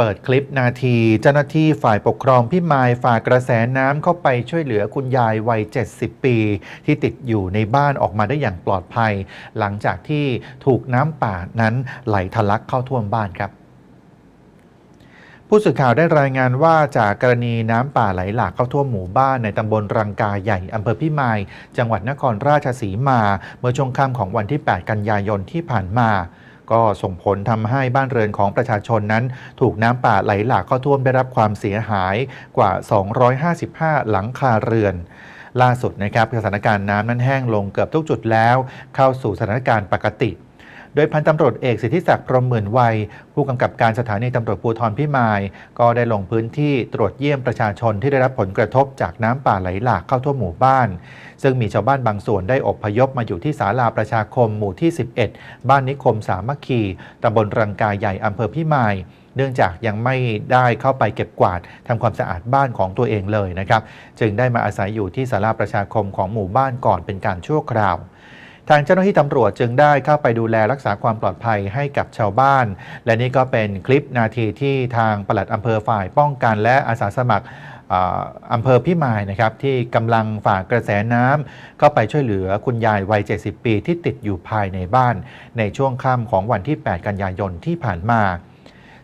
เปิดคลิปนาทีเจ้าหน้าที่ฝ่ายปกครองพิมายฝากกระแสน้ำเข้าไปช่วยเหลือคุณยายวัย 70 ปี ที่ติดอยู่ในบ้านออกมาได้อย่างปลอดภัย หลังจากที่ถูกน้ำป่านั้นไหลทะลักเข้าท่วมบ้านครับผู้สื่อข่าวได้รายงานว่าจากกรณีน้ำป่าไหลหลากเข้าท่วมหมู่บ้านในตำบลรังกาใหญ่อำเภอพิมาย จังหวัดนครราชสีมา เมื่อช่วงค่ำของวันที่ 8 กันยายนที่ผ่านมา ก็ส่งผลทำให้บ้านเรือนของประชาชนนั้น ถูกน้ำป่าไหลหลากเข้าท่วมได้รับความเสียหายกว่า 255 หลังคาเรือนล่าสุดนะครับสถานการณ์น้ำนั้นแห้งลงเกือบทุกจุดแล้ว เข้าสู่สถานการณ์ปกติ โดยพันตำรวจเอกสิทธิศักดิ์พรหมหมื่นวัย ผู้กำกับการสถานีตำรวจภูธรพิมาย ก็ได้ลงพื้นที่ตรวจเยี่ยมประชาชนที่ได้รับผลกระทบจากน้ำป่าไหลหลากเข้าทั่วหมู่บ้าน ซึ่งมีชาวบ้านบางส่วนได้อพยพมาอยู่ที่ศาลาประชาคมหมู่ที่ 11 บ้านนิคมสามัคคีตำบลรังกายใหญ่อำเภอพิมายเนื่องจากยังไม่ได้เข้าไปเก็บกวาดทำความสะอาดบ้านของตัวเองเลยนะครับ จึงได้มาอาศัยอยู่ที่ศาลาประชาคมของหมู่บ้านก่อนเป็นการชั่วคราว ทางเจ้าหน้าที่ตำรวจจึงได้เข้าไปดูแลรักษาความปลอดภัยให้กับชาวบ้าน และนี่ก็เป็นคลิปนาทีที่ทางปลัดอำเภอฝ่ายป้องกันและอาสาสมัครอ่าอำเภอพิมายนะครับที่กำลังฝ่ากกระแสน้ำเข้าไปช่วยเหลือคุณยายวัย 70 ปีที่ติดอยู่ภายในบ้าน ในช่วงค่ำของวันที่ 8 กันยายนที่ผ่านมา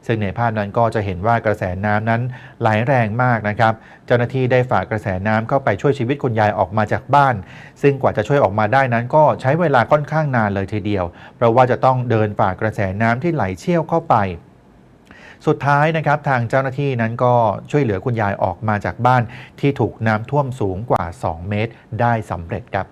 ซึ่งในภาพนั้นก็จะเห็นว่ากระแสน้ำนั้นไหลแรงมากนะครับ เจ้าหน้าที่ได้ฝากกระแสน้ำเข้าไปช่วยชีวิตคุณยายออกมาจากบ้าน ซึ่งกว่าจะช่วยออกมาได้นั้น ก็ใช้เวลาค่อนข้างนานเลยทีเดียว เพราะว่าจะต้องเดินฝ่ากระแสน้ำที่ไหลเชี่ยวเข้าไปสุดท้ายนะครับทางเจ้าหน้าที่นั้นก็ช่วยเหลือคุณยายออกมาจากบ้านที่ถูกน้ำท่วมสูงกว่า 2 เมตรได้สำเร็จครับ